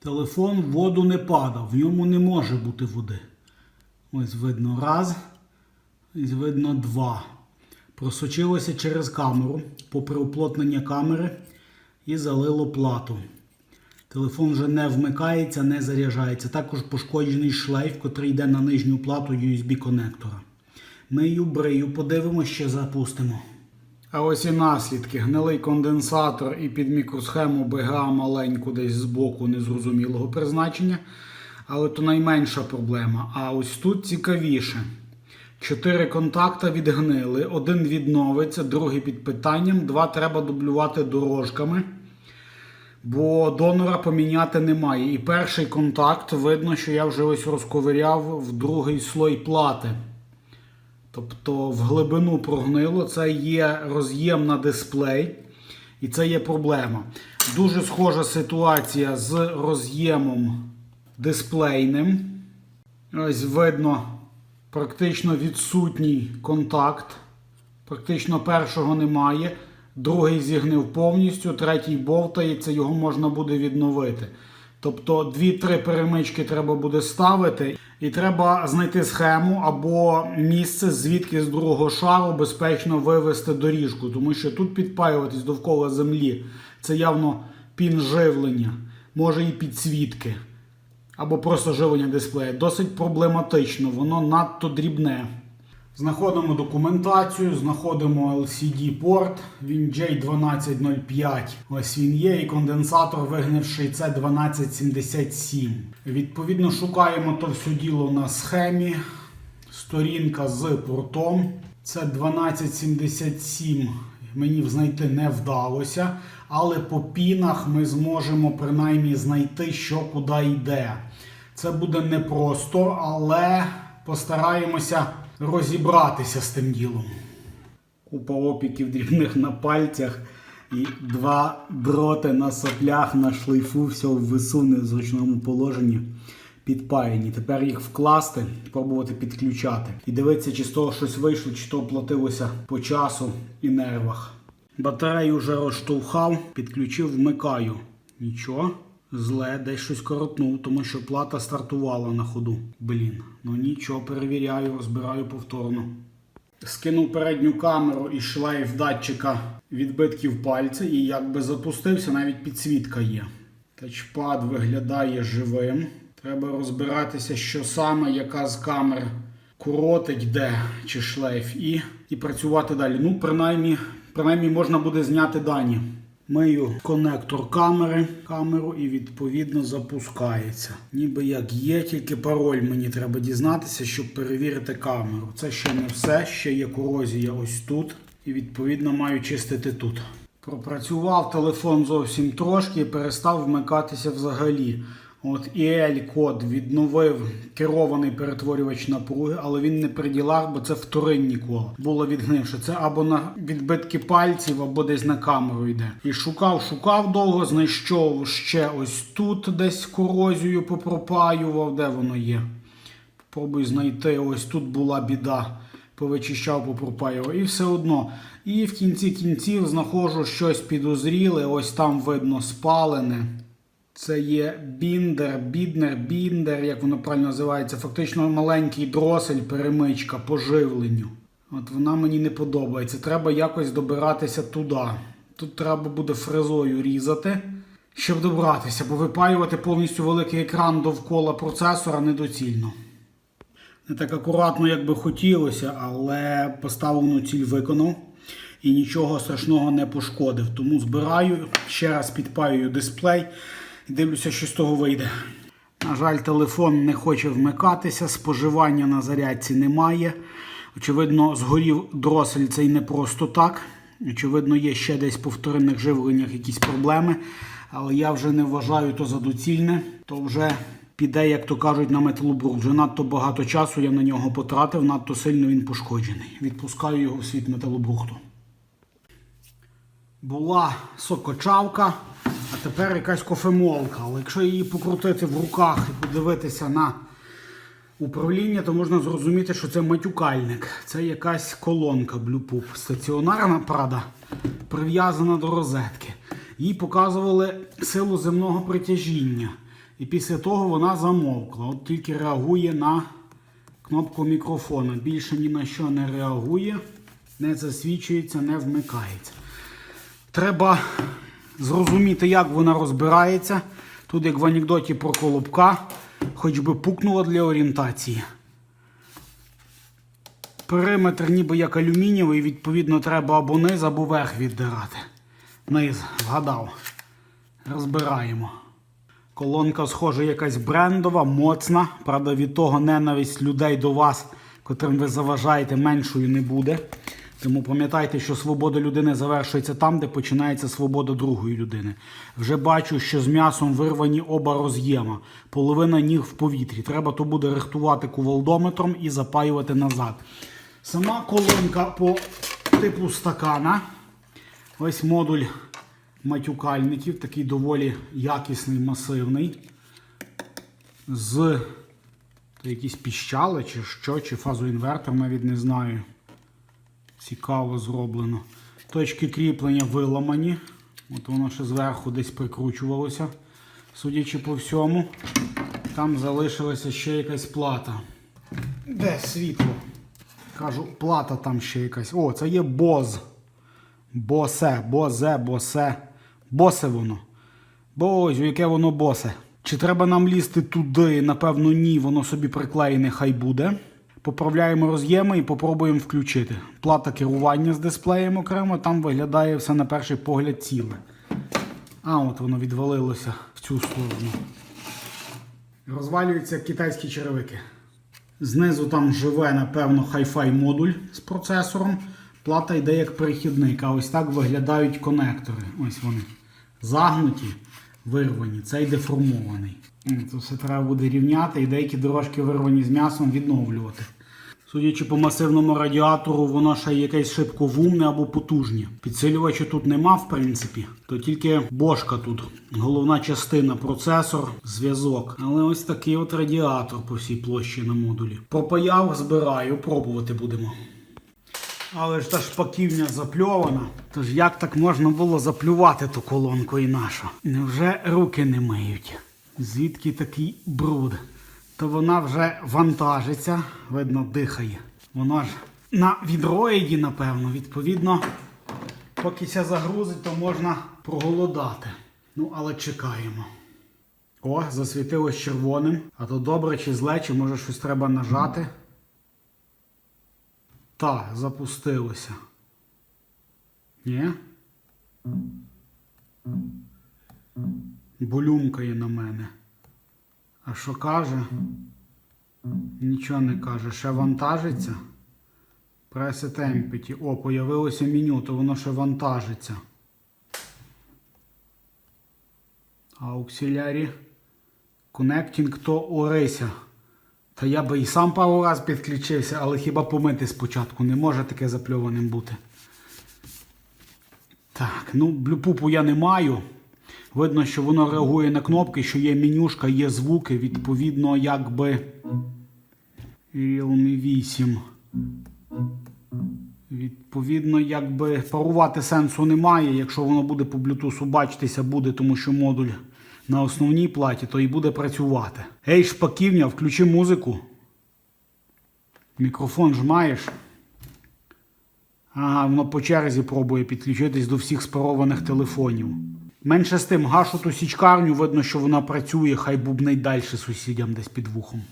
Телефон в воду не падав, в ньому не може бути води. Ось видно раз, ось видно два. Просочилося через камеру, попри уплотнення камери, і залило плату. Телефон вже не вмикається, не заряджається. Також пошкоджений шлейф, котрий йде на нижню плату USB-конектора. Мию, брию, подивимося, ще запустимо. А ось і наслідки. Гнилий конденсатор і під мікросхему БГА маленьку десь збоку незрозумілого призначення. Але то найменша проблема. А ось тут цікавіше. Чотири контакта відгнили, один відновиться, другий під питанням, два треба дублювати дорожками, бо донора поміняти немає. І перший контакт видно, що я вже ось розковиряв в другий слой плати. Тобто в глибину прогнило, це є роз'єм на дисплей, і це є проблема. Дуже схожа ситуація з роз'ємом дисплейним. Ось видно практично відсутній контакт. Практично першого немає. Другий зігнив повністю, третій бовтається, його можна буде відновити. Тобто 2-3 перемички треба буде ставити, і треба знайти схему або місце, звідки з другого шару безпечно вивести доріжку, тому що тут підпаюватись довкола землі це явно пін живлення, може і підсвітки, або просто живлення дисплея. Досить проблематично, воно надто дрібне. Знаходимо документацію, знаходимо LCD-порт, він J1205. Ось він є, і конденсатор вигнивший це 1277. Відповідно, шукаємо то все діло на схемі. Сторінка з портом. Це 1277. Мені знайти не вдалося, але по пінах ми зможемо принаймні знайти, що куди йде. Це буде непросто, але постараємося розібратися з тим ділом. Купа опіків дрібних на пальцях і два дроти на соплях на шлейфу, все в весу в незручному положенні. Підпаяні. Тепер їх вкласти, пробувати підключати. І дивитися, чи з того щось вийшло, чи то оплатилося по часу і нервах. Батарею вже розштовхав, підключив, вмикаю. Нічого. Зле, десь щось коротнув, тому що плата стартувала на ходу. Блін, ну нічого, перевіряю, розбираю повторно. Скинув передню камеру і шлейф датчика відбитків пальця, і якби запустився, навіть підсвітка є. Тачпад виглядає живим. Треба розбиратися, що саме, яка з камер коротить, де чи шлейф, і, і працювати далі. Ну, принаймні, принаймні можна буде зняти дані. Мию конектор камери, камеру і відповідно запускається. Ніби як є, тільки пароль мені треба дізнатися, щоб перевірити камеру. Це ще не все, ще є корозія ось тут. І відповідно маю чистити тут. Пропрацював телефон зовсім трошки і перестав вмикатися взагалі. От EL-код відновив керований перетворювач напруги, але він не при ділах, бо це вторинні кола. Було відгнивши. Це або на відбитки пальців, або десь на камеру йде. І шукав, шукав довго, знайшов ще ось тут десь корозію попропаював, де воно є. Попробуй знайти. Ось тут була біда. Повичищав, попропаював. І все одно. І в кінці кінців знаходжу щось підозріле. Ось там видно спалене. Це є біндер, біднер, біндер, як воно правильно називається. Фактично маленький дросель, перемичка по живленню. От вона мені не подобається. Треба якось добиратися туди. Тут треба буде фрезою різати, щоб добратися, бо випаювати повністю великий екран довкола процесора недоцільно. Не так акуратно, як би хотілося, але поставлену ціль виконав і нічого страшного не пошкодив. Тому збираю, ще раз підпаюю дисплей дивлюся, що з того вийде. На жаль, телефон не хоче вмикатися, споживання на зарядці немає. Очевидно, згорів дросель цей не просто так. Очевидно, є ще десь по вторинних живленнях якісь проблеми. Але я вже не вважаю то за доцільне, то вже піде, як то кажуть, на металобрух. Вже надто багато часу я на нього потратив, надто сильно він пошкоджений. Відпускаю його в світ металобрухту. Була сокочавка, а тепер якась кофемолка. Але якщо її покрутити в руках і подивитися на управління, то можна зрозуміти, що це матюкальник. Це якась колонка Bluetooth. Стаціонарна, правда, прив'язана до розетки. Їй показували силу земного притяжіння. І після того вона замовкла. От тільки реагує на кнопку мікрофона. Більше ні на що не реагує, не засвічується, не вмикається. Треба зрозуміти, як вона розбирається. Тут, як в анекдоті про колобка, хоч би пукнула для орієнтації. Периметр ніби як алюмінієвий, відповідно, треба або низ, або верх віддирати. Низ, вгадав. Розбираємо. Колонка, схоже, якась брендова, моцна. Правда, від того ненависть людей до вас, котрим ви заважаєте, меншою не буде. Тому пам'ятайте, що свобода людини завершується там, де починається свобода другої людини. Вже бачу, що з м'ясом вирвані оба роз'єма, половина ніг в повітрі. Треба то буде рихтувати кувалдометром і запаювати назад. Сама колонка по типу стакана. Ось модуль матюкальників, такий доволі якісний, масивний. З якісь піщали чи що, чи фазоінвертор, навіть не знаю. Цікаво зроблено. Точки кріплення виламані. От воно ще зверху десь прикручувалося, судячи по всьому. Там залишилася ще якась плата. Де світло? Кажу, плата там ще якась. О, це є боз. Босе, бозе, босе. Босе воно. Бозю, яке воно босе. Чи треба нам лізти туди? Напевно, ні, воно собі приклеєне, хай буде. Поправляємо роз'єми і попробуємо включити. Плата керування з дисплеєм окремо, там виглядає все на перший погляд ціле. А, от воно відвалилося в цю сторону. Розвалюються китайські черевики. Знизу там живе, напевно, Hi-Fi модуль з процесором. Плата йде як перехідник, а ось так виглядають конектори. Ось вони. Загнуті, вирвані, цей деформований. Це все треба буде рівняти і деякі дорожки вирвані з м'ясом відновлювати. Судячи по масивному радіатору, воно ще якесь шибковумне або потужне. Підсилювача тут нема, в принципі, то тільки бошка тут. Головна частина, процесор, зв'язок. Але ось такий от радіатор по всій площі на модулі. Пропаяв, збираю, пробувати будемо. Але ж та шпаківня запльована. Тож як так можна було заплювати ту колонку і нашу? Невже руки не миють? Звідки такий бруд? То вона вже вантажиться, видно, дихає. Воно ж на відроїді, напевно, відповідно, поки ся загрузить, то можна проголодати. Ну, але чекаємо. О, засвітилось червоним. А то добре чи зле, чи може щось треба нажати. Та, запустилося. Ні? Болюмкає на мене. А що каже? Нічого не каже. Ще вантажиться. Пресет емпеті. О, появилося меню, то воно ще вантажиться. Auxiliary Connecting to Orisa. Та я би і сам пару раз підключився, але хіба помити спочатку не може таке запльованим бути. Так, ну блюпупу я не маю. Видно, що воно реагує на кнопки, що є менюшка, є звуки, відповідно, якби Realme 8. Відповідно, якби парувати сенсу немає. Якщо воно буде по Bluetooth бачитися, буде, тому що модуль на основній платі, то і буде працювати. Ей, шпаківня, включи музику. Мікрофон ж маєш. Ага, воно по черзі пробує підключитись до всіх спарованих телефонів. Менше з тим, гашу ту січкарню, видно, що вона працює, хай бубнить далі сусідям десь під вухом.